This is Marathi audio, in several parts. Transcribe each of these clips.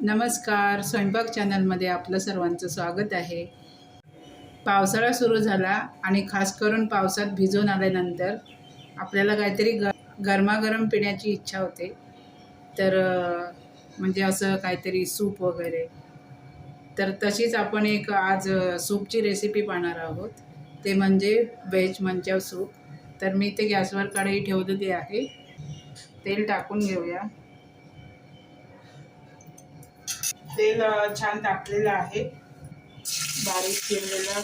नमस्कार. स्वयंपाक चॅनलमध्ये आपलं सर्वांचं स्वागत आहे. पावसाळा सुरू झाला आणि खास करून पावसात भिजून आल्यानंतर आपल्याला काहीतरी ग गरमागरम पिण्याची इच्छा होते. तर म्हणजे असं काहीतरी सूप वगैरे. तर तशीच आपण एक आज सूपची रेसिपी पाहणार आहोत. ते म्हणजे व्हेज मंचाव सूप. तर मी ते गॅसवर कढई ठेवलेली आहे. तेल टाकून घेऊया. तेल छान टाकलेलं आहे. बारीक चिरलेलं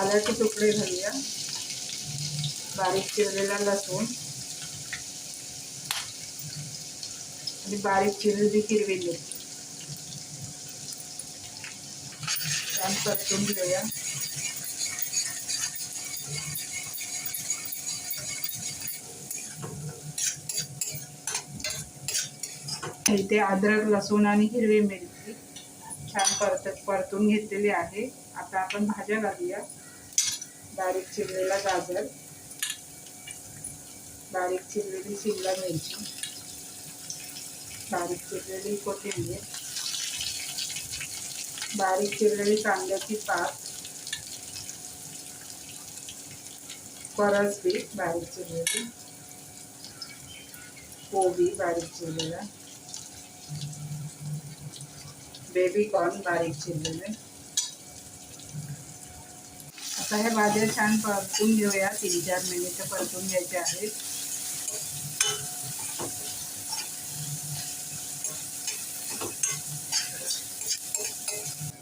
आल्याचे तुकडे घालूया बारीक चिरलेला लसूण. आणि बारीक चिरलेली हिरवी मिरची. छान परतून घेऊया. इथे अद्रक लसूण आणि हिरवी मिरची छान परत परतून घेतलेली आहे. आता आपण भाज्या घालूया बारीक चिरलेला गाजर बारीक चिरलेली शिमला मिरची बारीक चिरलेली कोथिंबीर बारीक चिरलेली कांद्याची पात परसबी बारीक चिरलेली कोबी बारीक चिरलेला बेबी कॉर्न बारीक चिरलेले. आता हे भाज्या छान परतून घेऊया. तीन चार मिनिटं परतून घ्यायचे आहेत.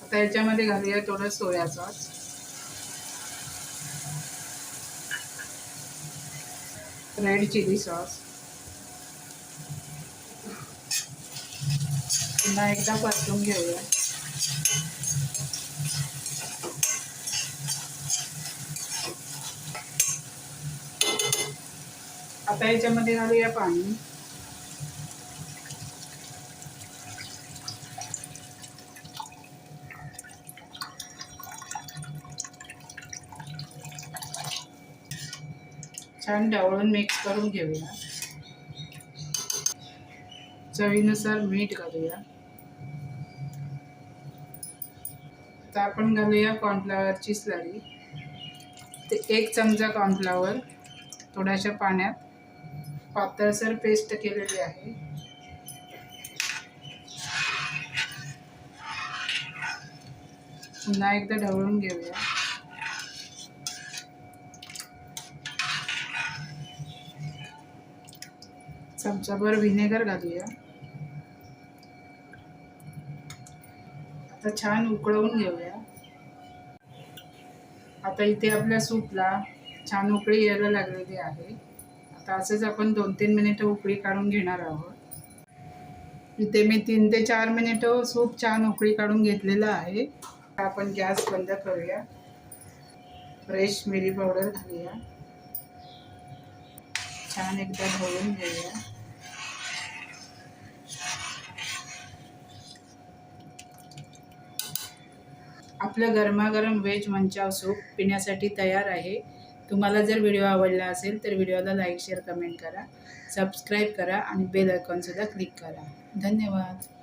आता याच्यामध्ये घालूया थोडं soya sauce. Red chilli sauce. पुन्हा एकदा परतून घेऊया. आता याच्यामध्ये घालूया पाणी. छान ढवळून मिक्स करून घेऊया. चवीनुसार मीठ घालूया. आता आपण घालूया कॉर्नफ्लावरची स्लरी ते एक चमचा कॉर्नफ्लावर थोड्याशा पाण्यात. पातळसर पेस्ट केलेली आहे. पुन्हा एकदा ढवळून घेऊया. चमचाभर व्हिनेगर घालूया. आता छान उकळवून घेऊया. आता इथे आपल्या सूपला छान उकळी यायला लागलेली आहे. आता असंच आपण दोन तीन मिनिटं उकळी काढून घेणार आहोत. इथे मी तीन ते चार मिनिटं सूप छान उकळी काढून घेतलेलं आहे. आपण गॅस बंद करूया. फ्रेश मिरी पावडर घालूया. छान एकदा ढवळून घेऊया. आपलं गरमागरम व्हेज मंचाव सूप पिण्यासाठी तयार आहे. तुम्हाला जर व्हिडिओ आवडला असेल तर व्हिडिओला लाईक शेअर कमेंट करा. सबस्क्राईब करा आणि बेल आयकॉनसुद्धा क्लिक करा. धन्यवाद.